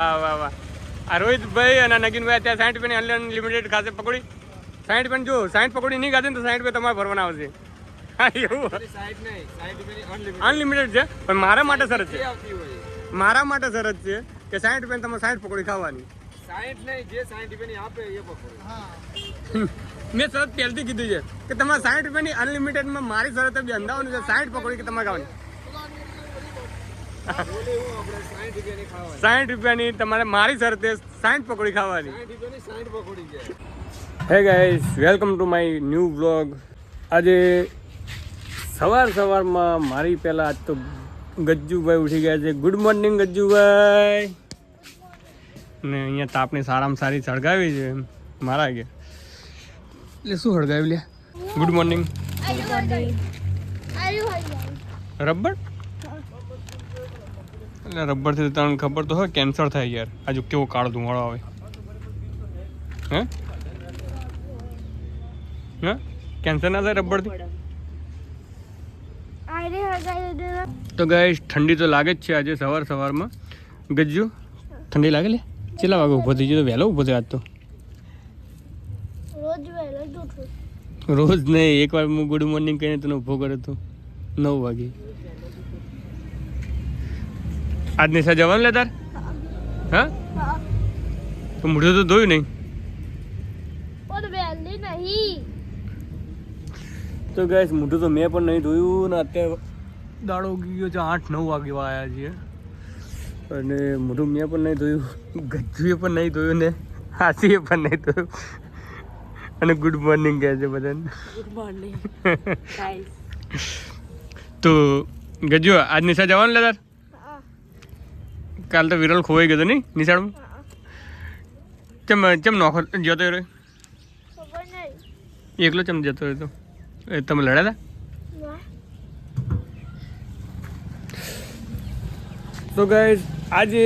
વાહ વાહ વાહ. આ રોહિતભાઈ અને નગીનભાઈ અત્યારે સાઠ રૂપિયાની અનલિમિટેડ ખાશે પકોડી. સાઠ રૂપિયા જો સાઠ પકોડી નહીં ખાતે ને તો સાઠ રૂપિયા તમારે ભરવાના આવશે. હા એવું. રૂપિયાની અનલિમિટેડ છે? પણ મારા માટે સરસ છે. મારા માટે સરસ છે કે સાઠ રૂપિયા તમારે સાઠ પકોડી ખાવાની. સાઠ નહીં જે સાઈડ રૂપિયાની આપે એ પકોડી. મેં શરત પહેલથી કીધું છે કે તમારે સાઠ રૂપિયાની અનલિમિટેડમાં મારી શરત બી અંદાવાની છે સાઠ પકોડી કે તમારે ખાવાની બોલે એવું આપણે સાઈડ રૂપિયાની ખાવાની સાઠ રૂપિયાની તમારે મારી શરતે સાઠ પકોડી ખાવાની. Hey guys welcome to my new blog આજે સવાર સવારમાં મારી પહેલાં આજ તો ગજ્જુભાઈ ઉઠી ગયા છે. Good morning Gajjubhai. ને અહીંયા તાપની સારામાં સારી સળગાવી છે. મારા કે એટલે શું સળગાવી લે? Good morning rubber? એટલે રબરથી તને ખબર તો હોય, કેન્સર થાય યાર. આજુ કેવો કાળો ધુમાડો આવે. હે? હે? કેન્સર ના થાય રબરથી? તો ગાઈસ ઠંડી તો લાગે જ છે આજે સવાર સવારમાં. ગજ્જુ, ઠંડી લાગે લે? કેટલા વાગે ઊભો થઈ ગયો? વહેલો ઊભો થયો આજ તો. રોજ વહેલો રોજ નહીં એકવાર હું ગુડ મોર્નિંગ કહીને તને ઊભો કર્યો હતો નવ વાગે. આજ નિશા જવાનું લે તાર? હા? તો મોઢું તો ધોયું નહીં. પણ વહેલી નહીં. તો ગાઈસ મોઢું તો મેં પણ નહીં ધોયું ને અત્યારે દાડો ઉગી ગયો છે આઠ નવ વાગે આવ્યા છીએ. અને મોઢું મેં પણ નહીં ધોયું ગજ્જુએ પણ નહીં ધોયું ને હાસીએ પણ નહીં ધોયું. અને ગુડ મોર્નિંગ કહે છે બધાને. ગુડ મોર્નિંગ તો ગજ્જુ આજ નિશા જવાનું લે તાર? કાલ તો વિરલ ખોવાઈ ગયો નહીં? નિશાળમાં? ચમ ચમ નોખો જતો રહ્યો? એકલો ચમ જતો રહ્યો તો? એ તમે લડ્યા હતા તો ગાઈઝ આજે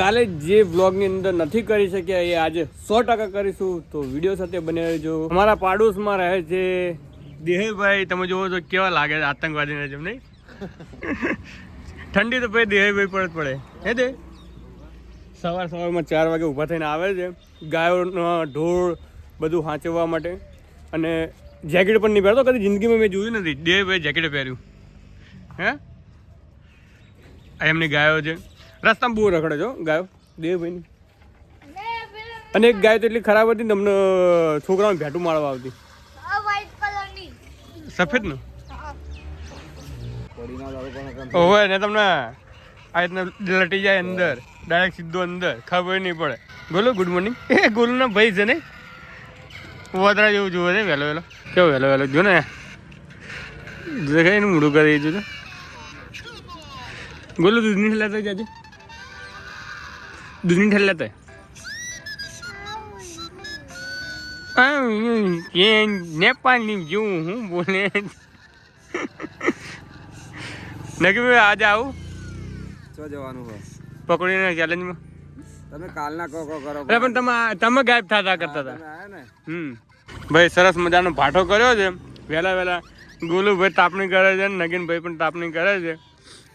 કાલે જે બ્લોગની અંદર નથી કરી શક્યા એ આજે સો ટકા કરીશું. તો વીડિયો સાથે બને રહેજો. અમારા પાડોશમાં રહે છે દેહભાઈ તમે જોવો તો કેવા લાગે આતંકવાદીને જેમ, નહીં? ઠંડી તો ભાઈ દેહભાઈ પર જ પડે. હે તે? સવાર સવારમાં ચાર વાગે ઊભા થઈને આવે છે. ગાયોનો ઢોળ બધું સાચવવા માટે. અને જેકેટ પણ નહીં પહેરતો કદી જિંદગીમાં મેં જોયું નથી. દેહ ભાઈ જેકેટ પહેર્યું. હે? આ એમની ગાયો છે. રસ્તામાં બહુ રખડે છો ગાયો. દેવભાઈની ને. અને એક ગાય તો એટલી ખરાબ હતી ને તમને છોકરાઓને ભેટું મારવા આવતી. સફેદનું સફેદ ને? હા પડી ના તમને આ રીતના લટી જાય અંદર. ડાયરેક્ટ સીધો અંદર. ખબર નહીં પડે. ગોલું ગુડ મોર્નિંગ એ ગોલુના ભાઈ છે ને? વધરા જેવું જુએ છે, વહેલો વહેલો. કેવો વહેલો વહેલો? જો ને. દેખાય એનું મૂડું કરી દીધું ગોલું દૂધની નહીં લેતા જાજે. દૂધ નહીં લેતા. નેપાળની જેવું હું બોલે. નકી ભાઈ આજે આવું? ચો જવાનું હોય? પકડીને ચેલેન્જમાં તમે કાલના કો કો કરો અરે પણ તમે તમે ગાયબ થતા કરતા હતા. હમ. ભાઈ સરસ મજાનો ભાઠો કર્યો છે. વહેલા વહેલા ગુલુભાઈ તાપણી કરે છે ને નગીનભાઈ પણ તાપણી કરે છે.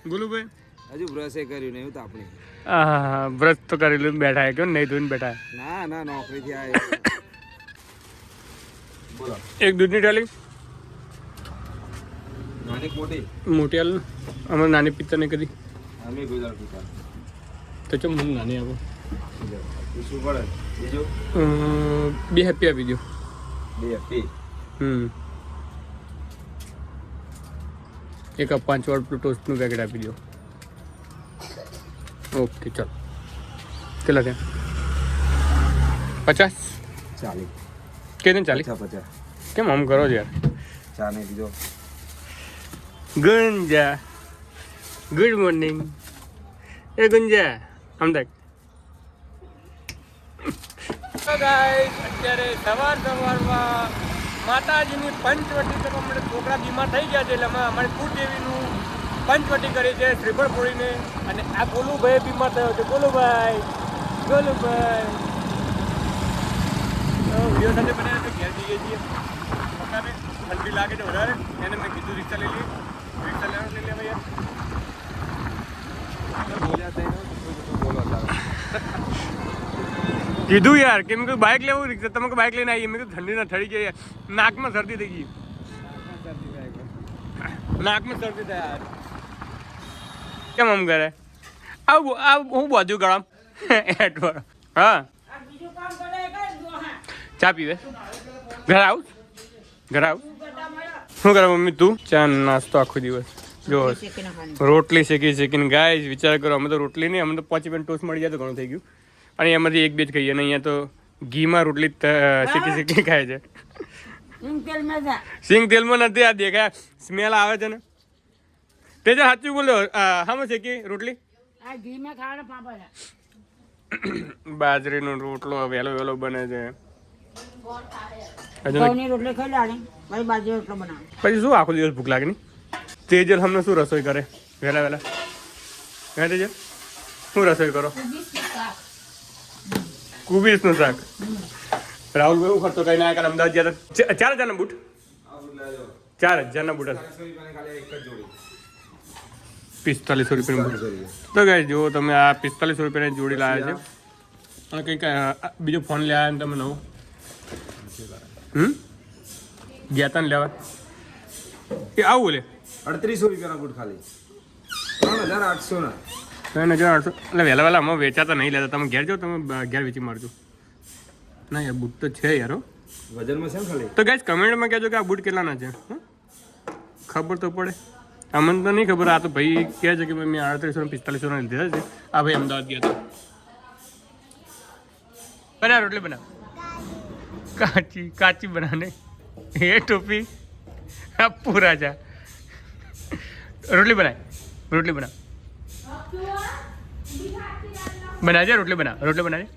ગુલુભાઈ? હજુ બ્રશે કર્યું નહીં તાપણી. હા બ્રશ તો કરી લીધું બેઠા કેમ નહીં ધોઈને બેઠા ના ના નોકરીથી બોલો એક દૂધની ટાલી મોટી? મોટી હાલ. અમારે નાની પિત્તર ને અમે પિતા. તો ચમ મને નાની આપો શું પડે. બીજું? બે હેપી આપી દો બે હેપી હમ. એક પાંચ વાર ટોસ્ટનું પેકેટ આપી દો ઓકે ચાલો. કેટલા થયા? પચાસ? ચાલીસ. કે ચાલીસ? પચાસ કેમ આમ કરો યાર? ચા નહીં બીજો ગુંજા. ગુડ મોર્નિંગ એ ગુંજા દેખ. અત્યારે સવાર સવારમાં માતાજીની પંચવટી તો અમને છોકરા બીમાર થઈ ગયા છે એટલે અમે અમારે કુળદેવીનું પંચવટી કરી છે, શ્રીફળ ફોડીને. અને આ ગોલુભાઈ બીમાર થયો છે. ગોલુભાઈ ગોલુભાઈ. વીડિયો સાથે બનાવ્યો તો ઘેર જઈએ છીએ. ઠંડી લાગે છે વધારે. એને મેં કીધું રિક્ષા લઈ લઈએ. કીધું યાર કે મેં કીધું બાઇક લેવું રિક્ષા તમે બાઇક લઈને આવીએ. મેં કીધું ઠંડીના ઠરી ગઈ નાકમાં શરદી થઈ ગઈ. નાકમાં શરદી થાય યાર. કેમ આમ કરે? આવું આ હું બાજુ ગળામ? એટવર હા. ચા પીવે? ઘર આવું? ઘર આવું? શું કરે મમ્મી તું? ચા નાસ્તો આખો દિવસ. જો રોટલી શેકી શેકીને ગાય વિચાર કરો અમે તો રોટલી નહીં અમે તો પાંચ મિનિટ ટોસ્ટ મળી જાય તો ઘણું થઈ ગયું. અને એમાંથી એક બે જ ખાઈએ અને અહીંયા તો ઘીમાં રોટલી શેકી શેકી ખાય છે. સિંગ તેલમાં નથી આ દેખાય. સ્મેલ આવે છે ને. તે જે સાચું બોલ્યો હામાં શેકી રોટલી? બાજરીનો રોટલો વહેલો વહેલો બને છે. પછી શું આખો દિવસ ભૂખ લાગે તેજલ હમને શું રસોઈ કરે? વહેલા વહેલા. હે તેજલ શું રસોઈ કરો? કુબીસનું શાક. રાહુલ ભાઈ ખર્ચો કઈ ના કરે અમદાવાદ ગયા ચાર હજારના બૂટ? ચાર હજારના બૂટ હતા. પિસ્તાલીસો રૂપિયા તો કઈ જો તમે આ પિસ્તાલીસો રૂપિયાની જોડી લાવ્યા છે. અને કંઈક બીજો ફોન લેવા આવ્યા તમે નવો. હમ? ગયા તા ને લેવા. એ આવું બોલે અડત્રીસો રૂપિયાના બૂટ ખાલી. ત્રણ હજાર આઠસો ના. ત્રણ હજાર આઠસો. એટલે વહેલા વહેલા અમે વેચાતા નહીં લેતા. તમે ઘેર જાઓ તમે ઘેર વેચી મારજો. ના યાર બૂટ તો છે યાર. વજનમાં છે ખાલી? તો ગાઈસ કમેન્ટમાં કહેજો કે આ બૂટ કેટલાના છે હં? ખબર તો પડે. અમને તો નહીં ખબર. આ તો ભાઈ કહે છે કે ભાઈ મેં આડત્રીસો ને પિસ્તાલીસો લીધા છે. આ ભાઈ અમદાવાદ ગયા હતા બના રોટલી બના કાચી કાચી બનાને એ ટોપી આ પૂરા જા રોટલી બનાય. રોટલી બના બનાજે રોટલી બના રોટલી બનાજે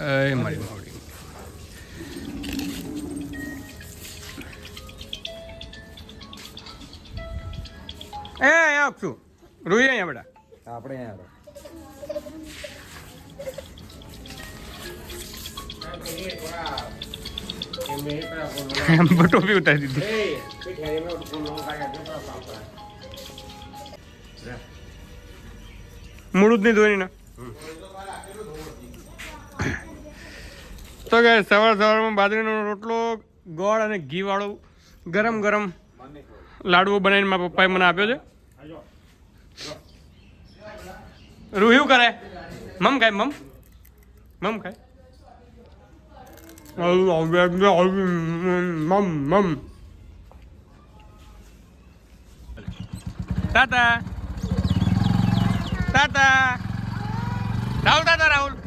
એ મારી માવડી એ અક્ષુ રોઈ અહીંયા બેટા. આપણે અહીંયા ટોપી ઉતારી દીધી. મૂળું જ નહીં ધોઈ ને તો કે સવાર સવારમાં બાજરીનો રોટલો, ગોળ અને ઘી વાળો ગરમ ગરમ લાડવો બનાવીને મારા પપ્પાએ મને આપ્યો છે. રૂહ્યું કરે? મમ ખાય, મમ? મમ ખાય? મમ મમ. તાતા. તાતા. રાહુલ તાતા, રાહુલ.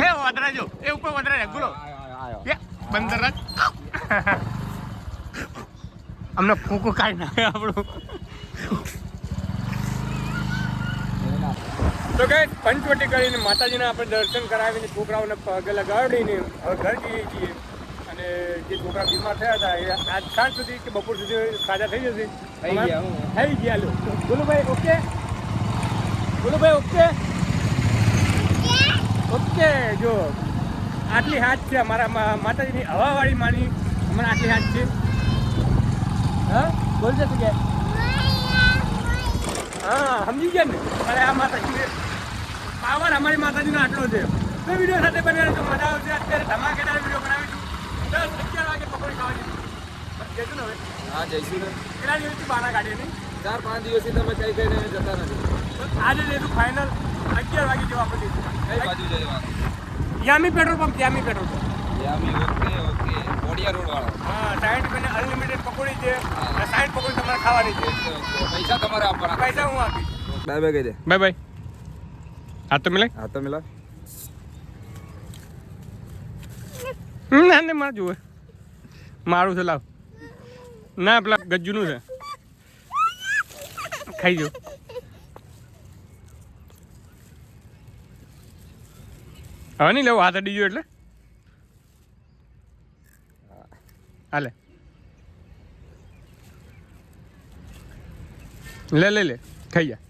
એ વધરા જો એ ઉપર વધરા રે ગુલો એ બંદર રાજ અમને ફૂકો કાઢી નાખે આપણું. તો કે પંચવટી કરીને માતાજીના આપણે દર્શન કરાવીને છોકરાઓને પગે લગાડીને હવે ઘર જઈએ છીએ. અને જે છોકરા બીમાર થયા હતા એ આજ સાંજ સુધી કે બપોર સુધી સાજા થઈ જશે. થઈ ગયા, થઈ ગયા લો બોલો ભાઈ ઓકે? બોલો ભાઈ ઓકે? ઓકે જો. આટલી હાથ છે અમારા માતાજીની હવાવાળી માની. અમારા આટલી હાથ છે. હા? બોલ જશે કે? હા સમજી ગયા ને? અરે આ માતાજી પાવર અમારી માતાજીનો આટલો છે. તો વીડિયો સાથે બનાવે તો મજા આવશે. અત્યારે ધમાકેદાર વીડિયો બનાવીશું. દસ અગિયાર વાગે પકોડી ખાવાની. જઈશું ને હવે? હા જઈશું ને. કેટલા દિવસથી બહાના કાઢીએ નહીં? ચાર પાંચ દિવસથી તમે કઈ કઈ જતા નથી. આજે જઈશું ફાઇનલ અગિયાર વાગે જેવા Yami petrol pump Yami petrol pump. Yami okay okay. Bodiya road વાળો. હા સાઠ રૂપિયાની અનલિમિટેડ પકોડી છે. અને સાઠ પકોડી તમારે ખાવાની છે. પૈસા તમારે આપવાના. પૈસા હું આપીશ. બાય બાય કહી દે. બાય બાય હા તો મિલાય? હા તો મિલા ના ને મારે જુએ મારું છે લાવ. ના પેલા ગજ્જુનું છે. ખાઈ જો. હવે નહીં લેવું? હાથ અડી ગયો એટલે? હાલે. લે લે લે. ખાઈ જા.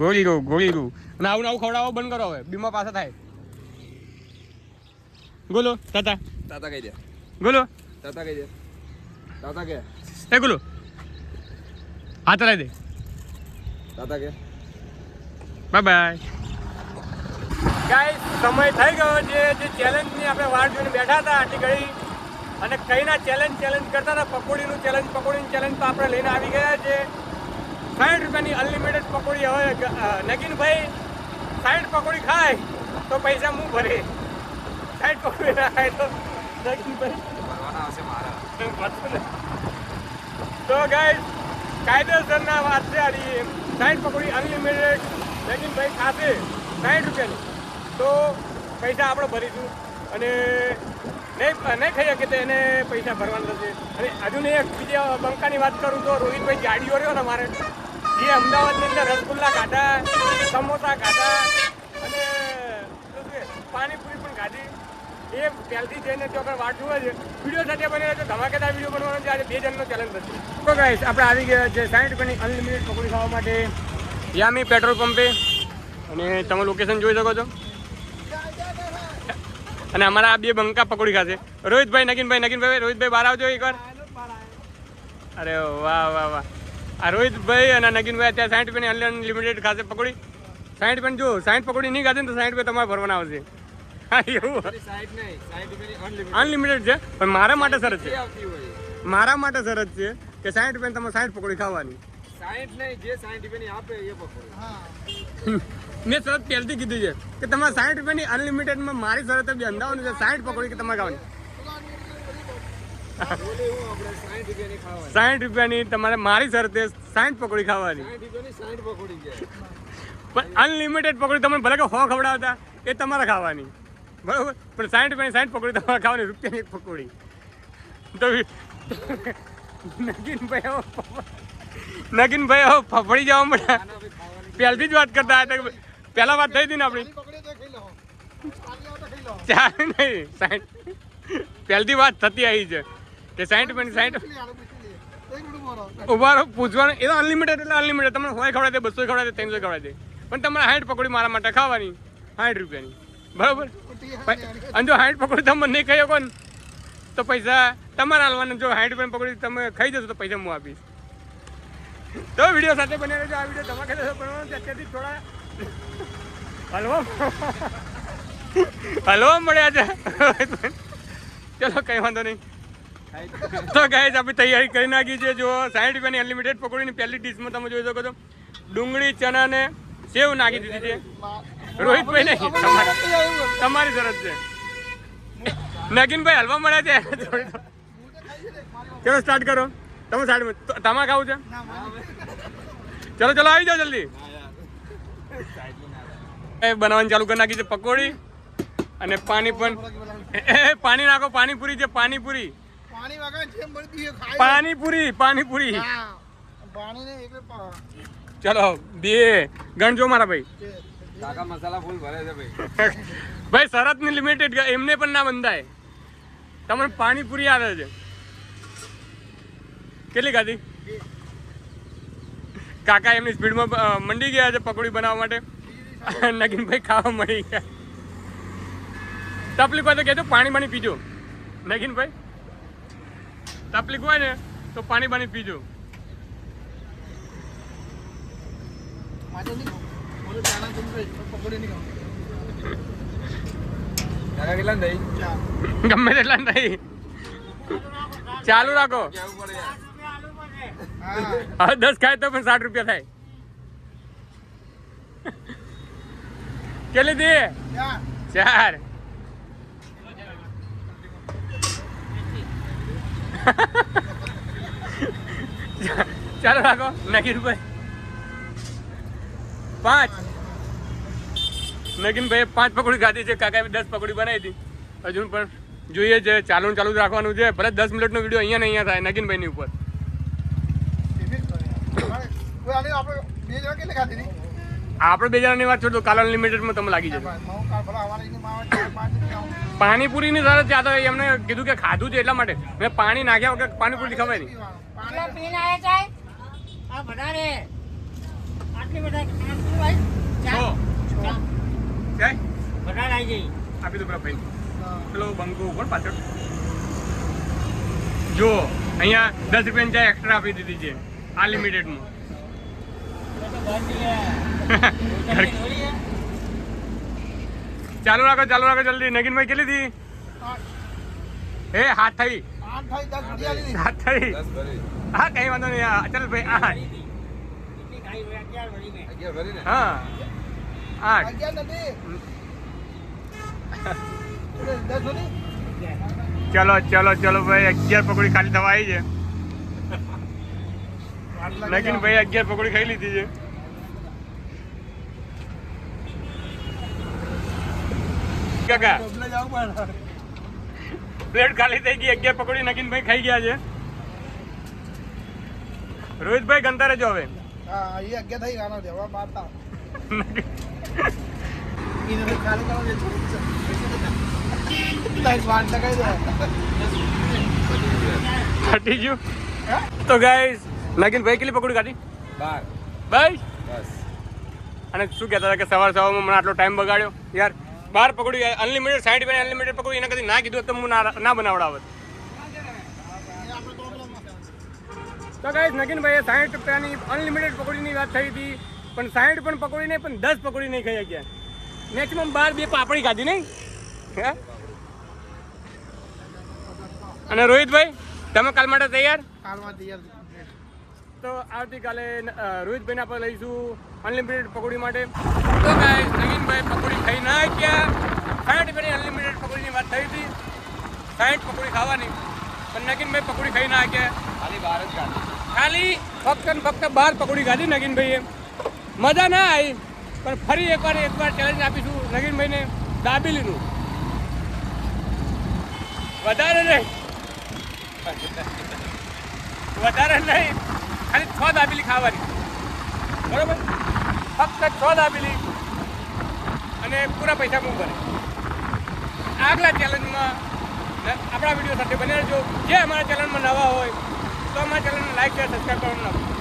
ગોળી ગયું ગોળી ગયું અને આવું આવું ખવડાવો બંધ કરો હવે. બીમા પાસે થાય. ગોલો તાતા. તાતા કહી દે. ગોલો. તાતા કહી દે. તાતા કે? એ ગોલો. હાથ હલાવી દે. તાતા કે? Bye bye. ગાઈસ સમય થઈ ગયો છે. જે ચેલેન્જની આપણે વાટ જોઈને બેઠા હતા આટલી ઘડી. અને કઈના ચેલેન્જ ચેલેન્જ કરતા હતા? પકોડીનું ચેલેન્જ પકોડીનું ચેલેન્જ તો આપણે લઈને આવી ગયા છે. સાઠ રૂપિયાની અનલિમિટેડ પકોડી હવે નગીનભાઈ સાઠ પકોડી ખાય તો પૈસા હું ભરે? સાઠ પકોડી ના ખાય તો નગીનભાઈ. તો ગાય કાયદેસરના વાત છે સાઠ પકોડી અનલિમિટેડ નગીનભાઈ ખાતે સાઠ રૂપિયાની. તો પૈસા આપણે ભરીશું અને નહીં નહીં ખાઈ શકે તો એને પૈસા ભરવાના થશે. અને હજુ ને એક બીજા બંકાની વાત કરું તો રોહિતભાઈ ગાડીઓ રહ્યો ને મારે. જે અમદાવાદની અંદર રસગુલ્લા ખાધા, સમોસા ખાધા અને પાણીપુરી પણ ખાધી. એ પહેલથી જઈને તો આપણે વાટ જુએ છે. વીડિયો સાથે બને તો ધમાકેદાર વીડિયો બનવાનો છે. આજે બે જણનો ચેલેન્જ થશે. તો ગાઈસ આપણે આવી ગયા છે સાઠ રૂપિયાની અનલિમિટેડ પકોડી ખાવા માટે યામી પેટ્રોલ પંપે. અને તમે લોકેશન જોઈ શકો છો. અને અમારા આ બે બંકા પકોડી ખાશે. રોહિતભાઈ નગીનભાઈ નગીનભાઈ રોહિતભાઈ બહાર આવજો એકવાર. અરે વાહ વાહ વાહ. આ રોહિતભાઈ અને નગીનભાઈ અત્યારે સાઠ રૂપિયાની અનલિમિટેડ ખાશે પકોડી. સાઠ રૂપિયાની જો સાઠ પકોડી નહીં ખાશે ને તો સાઠ રૂપિયા તમારે ભરવાના આવશે. અનલિમિટેડ છે? પણ મારા માટે સરસ છે. મારા માટે સરસ છે કે સાઠ રૂપિયા તમારે સાઠ પકોડી ખાવાની. સાઠ નહીં જે સાઠ રૂપિયાની આપે એ પકોડી. મેં શરત પહેલથી કીધી છે કે તમારે સાઠ રૂપિયાની અનલિમિટેડમાં મારી શરત બી અંદાવાની છે, સાઠ પકોડી કે તમારે ખાવાની? સાઠ રૂપિયાની તમારે મારી શરતે સાઠ પકોડી ખાવાની. પણ અનલિમિટેડ પકોડી તમે ભલે કે હો ખવડાવતા, એ તમારે ખાવાની. બરોબર? પણ સાઠ રૂપિયાની સાઠ પકોડી તમારે ખાવાની રૂપિયાની એક પકોડી. તો નગીનભાઈ નગીનભાઈ હવે ફફડી જવા મળ્યા પહેલથી જ વાત કરતા હતા કે પહેલા વાત થઈ હતી ને આપણી. ચાલ નહીં સાઠ પહેલથી વાત થતી આવી છે. કે સાઠ રૂપિયાની સાઠ ઊભા રહો, પૂછવાનું. એ તો અનલિમિટેડ એટલે અનલિમિટેડ તમને હોય ખવડાવી દે બસો ખવડાવી દે, ત્રણસો ખવડાવી દે. પણ તમારે હાઈટ પકોડી મારા માટે ખાવાની. સાઠ રૂપિયાની. બરાબર? અને જો હાઈટ પકોડી તમે નહીં ખાઈ શકો ને, તો પૈસા તમારે હાલવાના. જો હાઈટ પણ પકોડી તમે ખાઈ જશો તો પૈસા હું આપીશ. તો વીડિયો સાથે બની રહેજો. આ વીડિયો ધમાકે બનાવવાનો છે અત્યારથી થોડા હલવા હલવા મળ્યા છે. ચલો કઈ વાંધો નહીં. તો ગાઈઝ આપણે તૈયારી કરી નાખી છે. જો સાઠ રૂપિયાની અનલિમિટેડ પકોડીની પહેલી ડીશમાં તમે જોઈ શકો છો. ડુંગળી ચના ને સેવ નાખી દીધી છે. રોહિતભાઈ નહીં તમારી તમારી શરત છે. નગીનભાઈ હલવા મળ્યા છે. ચલો સ્ટાર્ટ કરો. તમે સાઈડ તમારે ખાવું છે? ચલો ચલો આવી જાઓ જલ્દી. એ બનાવવાની ચાલુ કરી નાખી છે પકોડી અને પાણી પણ એ, પાણી નાખો પાણીપુરી છે પાણીપુરી. પાણીપુરી પાણીપુરી. હા. પાણીને એકલે ચલો બે. ગણજો મારા ભાઈ. કાકા મસાલા ફૂલ ભરે છે ભાઈ. ભાઈ શરતની લિમિટેડ એમને પણ ના બંધાય. તમને પાણીપુરી આવે છે. કેટલી ખાધી? કાકા એમની સ્પીડમાં મંડી ગયા છે પકોડી બનાવવા માટે નગીનભાઈ ખાવા મળી ગયા તકલીફ હોય તો કહેજો, પાણી બાણી પીજો નગીનભાઈ તકલીફ હોય ને તો પાણી બાણી પીજો. ગમે તેટલા નહીં ચાલુ રાખો. હવે દસ ખાય તો પણ સાઠ રૂપિયા થાય. કેટલી દે? ચાર. ચાલો રાખો, નગીન ભાઈ. પાંચ. નગીન ભાઈ પાંચ પકોડી ખાધી છે કાકા દસ પકોડી બનાવી હતી. હજુ પણ જોઈએ છે, ચાલુ ચાલુ રાખવાનું છે. ભલે દસ મિનિટનો વીડિયો અહીંયા ને અહીંયા થાય નગીનભાઈની ઉપર ટિફિન કરે. મારે- કોઈ આની આપણે બે જણાની વાત છોડો કાલ અનલિમિટેડમાં તમે લાગી જાય પાણીપુરી ની સાથે ત્યાં આવે. એમને કીધું કે ખાધું છે એટલા માટે. મેં પાણી નાખ્યા વગર પાણીપુરી ખવાય નહીં. આપી દો પેલા ભાઈ. પેલો બંકો ઉપર પાછળ. જો અહીંયા દસ રૂપિયાની ચા એક્સ્ટ્રા આપી દીધી છે આ લિમિટેડમાં. ચાલુ રાખો ચાલુ રાખો જલ્દી. નગીનભાઈ કેટલી હતી? એ હાથ થઈ. હાથ થઈ. હા કઈ વાંધો નહીં. ચાલ ભાઈ આ હા આઠ. ચલો ચલો ચલો ભાઈ અગિયાર પકોડી ખાલી થવા આવી છે. નગીન ભાઈ અગિયાર પકોડી ખાઈ લીધી છે. કાકા. જવું પ્લેટ ખાલી થઈ ગઈ અગિયાર પકોડી નગીન ભાઈ ખાઈ ગયા છે. રોહિતભાઈ ગંતા રહેજો હવે. હા એ અગિયાર થઈ ગયા દેવા બારતા એને તો ખાલી દે. ફટી ગયું? તો ગાઈસ નગીન ભાઈ કેટલી પકોડી ખાધી? બાર. ભાઈ બસ. અને શું કહેતા હતા કે સવાર સવારમાં મને આટલો ટાઈમ બગાડ્યો? યાર બાર પકડ્યું અનલિમિટેડ સાઈડ પર અનલિમિટેડ પકડ્યું એના કદી ના કીધું તો હું ના બનાવડાવત. તો ગાઈસ નગીનભાઈએ સાઠ રૂપિયાની અનલિમિટેડ પકોડીની વાત થઈ હતી પણ સાઠ પણ પકોડી નહીં પણ દસ પકોડી નહીં ખાઈ ગયા મેક્સિમમ બાર બે પાપડી ખાધી નહીં? અને રોહિતભાઈ તમે કાલ માટે તૈયાર? તો આવતીકાલે રોહિતભાઈના આપણે લઈશું અનલિમિટેડ પકોડી માટે. તો ગાઈસ નવીનભાઈ પકોડી ખાઈ ના ગયા સાઠ રૂપિયાની અનલિમિટેડ પકોડીની વાત થઈ હતી. સાઠ પકોડી ખાવાની. પણ નગીનભાઈ પકોડી ખાઈ ના ગયા ખાલી બહાર જ ગાડી ખાલી ફક્ત ને ફક્ત બાર પકોડી ખાધી નગીનભાઈએ. મજા ના આવી. પણ ફરી એકવાર એકવાર ચેલેન્જ આપીશું નગીનભાઈને દાબેલીનું. વધારે નહીં. વધારે નહીં. ખાલી છ દાબેલી ખાવાની. બરોબર? ફક્ત છ દાબેલી. અને પૂરા પૈસા હું ભરે આગલા ચેલેન્જમાં આપણા વીડિયો સાથે બને રહેજો જે અમારા ચેનલમાં નવા હોય, તો અમારા ચેનલને લાઈક શેર સબસ્ક્રાઈબ કરવાનું.